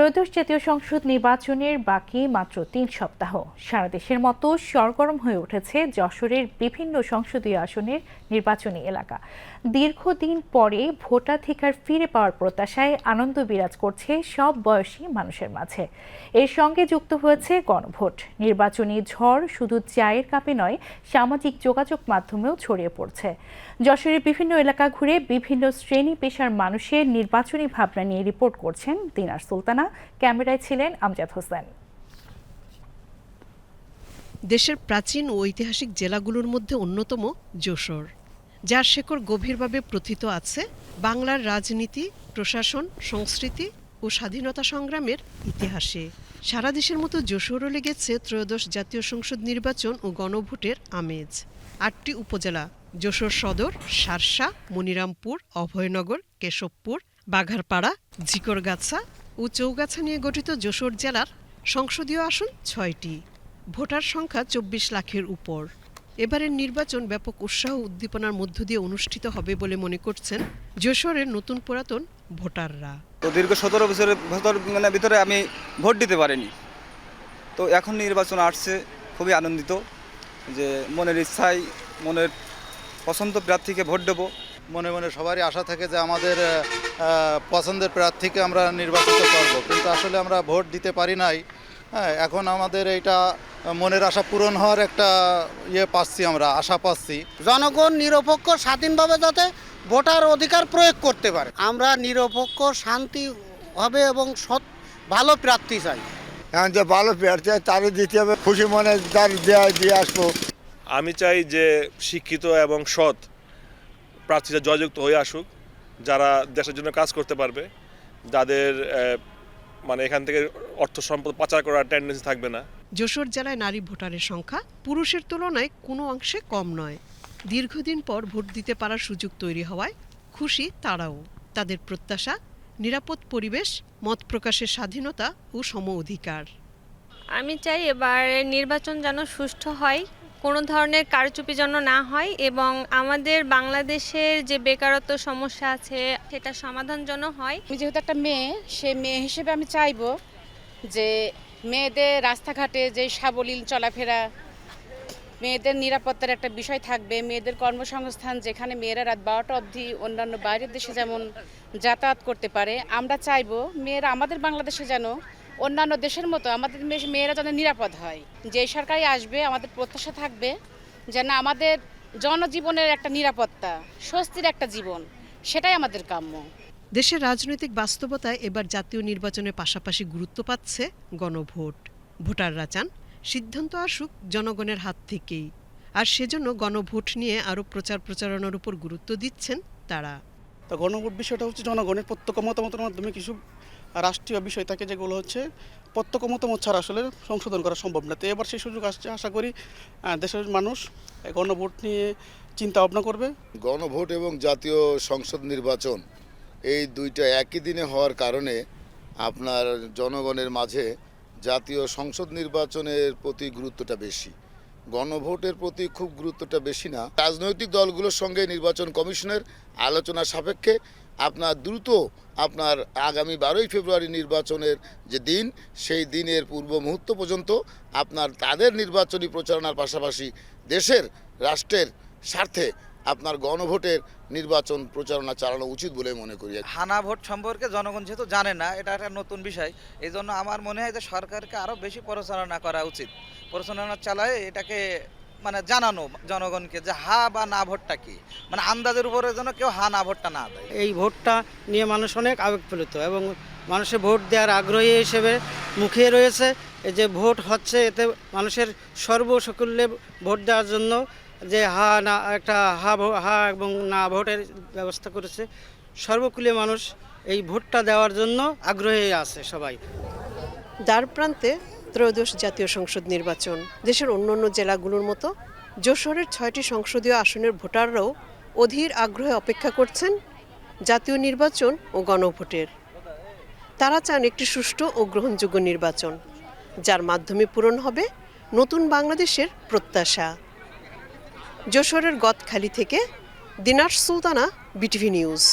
ত্রয়োদশ জাতীয় সংসদ নির্বাচনের বাকি মাত্র তিন সপ্তাহ। সারা দেশের মতো সরগরম হয়ে উঠেছে যশোরের বিভিন্ন সংসদীয় আসনের নির্বাচনী এলাকা। দীর্ঘদিন পরে ভোটাধিকার ফিরে পাওয়ার প্রত্যাশায় আনন্দ বিরাজ করছে সব বয়সী মানুষের মাঝে। এর সঙ্গে যুক্ত হয়েছে গণভোট। নির্বাচনী ঝড় শুধু চায়ের কাপে নয়, সামাজিক যোগাযোগ মাধ্যমেও ছড়িয়ে পড়ছে। যশোরের বিভিন্ন এলাকা ঘুরে বিভিন্ন শ্রেণি পেশার মানুষের নির্বাচনী ভাবনা নিয়ে রিপোর্ট করছেন দিনার সুলতানা। ক্যামেরায় ছিলেন আমজাদ হোসেন। দেশের প্রাচীন ও ঐতিহাসিক জেলাগুলোর মধ্যে অন্যতম যশোর, যার শেকড় গভীরভাবে প্রথিত আছে বাংলার রাজনীতি, প্রশাসন, সংস্কৃতি ও স্বাধীনতা সংগ্রামের ইতিহাসে। সারা দেশের মতো যশোরও লেগেছে ত্রয়োদশ জাতীয় সংসদ নির্বাচন ও গণভোটের আমেজ। আটটি উপজেলা, যশোর সদর শার্শা মনিরামপুর, অভয়নগর, কেশবপুর, বাঘারপাড়া, জিকরগাছা ও চৌগাছা নিয়ে গঠিত যশোর জেলার সংসদীয় আসন ছয়টি। ভোটার সংখ্যা চব্বিশ লাখের উপর। এবারের নির্বাচন ব্যাপক উৎসাহ উদ্দীপনার মধ্য দিয়ে অনুষ্ঠিত হবে বলে মনে করছেন যশোরের নতুন পুরাতন ভোটাররা। তো দীর্ঘ সতেরো বছরের ভেতর মানে ভিতরে আমি ভোট দিতে পারিনি। তো এখন নির্বাচন আসছে, খুবই আনন্দিত যে মনের ইচ্ছায়, মনের পছন্দ প্রার্থীকে ভোট দেবো। মনে মনে সবারই আশা থাকে যে আমাদের পছন্দের প্রার্থীকে আমরা নির্বাচিত করব। কিন্তু আসলে আমরা ভোট দিতে পারি নাই। হ্যাঁ এখন আমাদের এইটা মনের আশা পূরণ হওয়ার একটা ইয়ে পাচ্ছি আমরা আশা পাচ্ছি। জনগণ নিরপেক্ষ স্বাধীনভাবে যাতে ভোটার অধিকার প্রয়োগ করতে পারে। আমরা নিরপেক্ষ শান্তি হবে এবং সৎ ভালো প্রার্থী চাই। এখন যে ভালো প্রার্থী তারই দিতে হবে। খুশি মনে তার দেওয়া দিয়ে আসব। আমি চাই যে শিক্ষিত এবং সৎ প্রার্থীরা জয়যুক্ত হয়ে আসুক যারা দেশের জন্য কাজ করতে পারবে যাদের মানে এখান থেকে অর্থ সম্পদ পাচার করার টেন্ডেন্সি থাকবে না। যশোর জেলায় নারী ভোটারের সংখ্যা পুরুষের তুলনায় কোনো অংশে কম নয়। দীর্ঘদিন পর ভোট দিতে পারার সুযোগ তৈরি হওয়ায় খুশি তারাও। তাদের প্রত্যাশা নিরাপদ পরিবেশ মত প্রকাশের স্বাধীনতা ও সম অধিকার। আমি চাই এবার নির্বাচন যেন সুষ্ঠু হয়। কোনো ধরনের কারচুপি যেন না হয় এবং আমাদের বাংলাদেশের যে বেকারত্ব সমস্যা আছে, সেটা সমাধান যেন হয়। আমি যেহেতু একটা মেয়ে, সে মেয়ে হিসেবে আমি চাইব যে মেয়েদের রাস্তাঘাটে যে সাবলীল চলাফেরা, মেয়েদের নিরাপত্তার একটা বিষয় থাকবে, মেয়েদের কর্মসংস্থান যেখানে মেয়েরা রাত বারোটা অবধি অন্যান্য বাইরের দেশে যেমন যাতায়াত করতে পারে, আমরা চাইব মেয়েরা আমাদের বাংলাদেশে যেন অন্যান্য দেশের মতো আমাদের মেয়ে- মেয়েরা যেন নিরাপদ হয়। যে সরকারই আসবে আমাদের প্রত্যাশা থাকবে যেন আমাদের জনজীবনের একটা নিরাপত্তা স্বস্তির একটা জীবন সেটাই আমাদের কাম্য। দেশের রাজনৈতিক বাস্তবতায় এবার জাতীয় নির্বাচনের পাশাপাশি গুরুত্ব পাচ্ছে গণভোট। ভোটাররা চান সিদ্ধান্ত আসুক জনগণের হাত থেকেই। আর সেজন্য গণভোট নিয়ে আরও প্রচার প্রচারণার উপর গুরুত্ব দিচ্ছেন তারা। তো গণভোট বিষয়টা হচ্ছে জনগণের প্রত্যক্ষ মতামতের মাধ্যমে কিছু রাষ্ট্রীয় বিষয় থাকে যেগুলো হচ্ছে প্রত্যক্ষ মতামত ছাড়া আসলে সংশোধন করা সম্ভব না। তো এবার সেই সুযোগ আসছে, আশা করি দেশের মানুষ গণভোট নিয়ে চিন্তা ভাবনা করবে। গণভোট এবং জাতীয় সংসদ নির্বাচন এই দুইটা একই দিনে হওয়ার কারণে আপনার জনগণের মাঝে জাতীয় সংসদ নির্বাচনের প্রতি গুরুত্বটা বেশি। গণভোটের প্রতি খুব গুরুত্বটা বেশি না। রাজনৈতিক দলগুলোর সঙ্গে নির্বাচন কমিশনের আলোচনা সাপেক্ষে আপনার দ্রুত আপনার আগামী বারোই ফেব্রুয়ারি নির্বাচনের যে দিন, সেই দিনের পূর্ব মুহূর্ত পর্যন্ত আপনার তাদের নির্বাচনী প্রচারণার পাশাপাশি দেশের রাষ্ট্রের স্বার্থে আপনার গণভোটের নির্বাচন প্রচারণা চালানো উচিত বলে মনে করি হানা ভোট সম্পর্কে জনগণ যেহেতু জানে না, এটা একটা নতুন বিষয়। এই জন্য আমার মনে হয় যে সরকারকে আরও বেশি প্রচারণা করা উচিত। প্রচারণা চালায় এটাকে মানে জানানো জনগণকে যে হা বা না ভোটটা কি? মানে আন্দাজের উপরে যেন কেউ হা না ভোটটা না দেয়। এই ভোটটা নিয়ে মানুষ অনেক আবেগপ্রলিত এবং মানুষের ভোট দেওয়ার আগ্রহী হিসেবে মুখিয়ে রয়েছে। এই যে ভোট হচ্ছে এতে মানুষের সর্বসকল্যে ভোট দেওয়ার জন্য যে হা না একটা হা ভো- হা এবং না ভোটের ব্যবস্থা করেছে সর্বকুলীয় মানুষ এই ভোটটা দেওয়ার জন্য আগ্রহী আছে সবাই। দ্বার প্রান্তে ত্রয়োদশ জাতীয় সংসদ নির্বাচন। দেশের অন্যান্য জেলাগুলোর মতো যশোরের ছয়টি সংসদীয় আসনের ভোটাররাও অধীর আগ্রহে অপেক্ষা করছেন জাতীয় নির্বাচন ও গণভোটের। তারা চান একটি সুষ্ঠু ও গ্রহণযোগ্য নির্বাচন, যার মাধ্যমে পূরণ হবে নতুন বাংলাদেশের প্রত্যাশা। যশোরের গদখালি থেকে দিনার সুলতানা, বিটিভি নিউজ।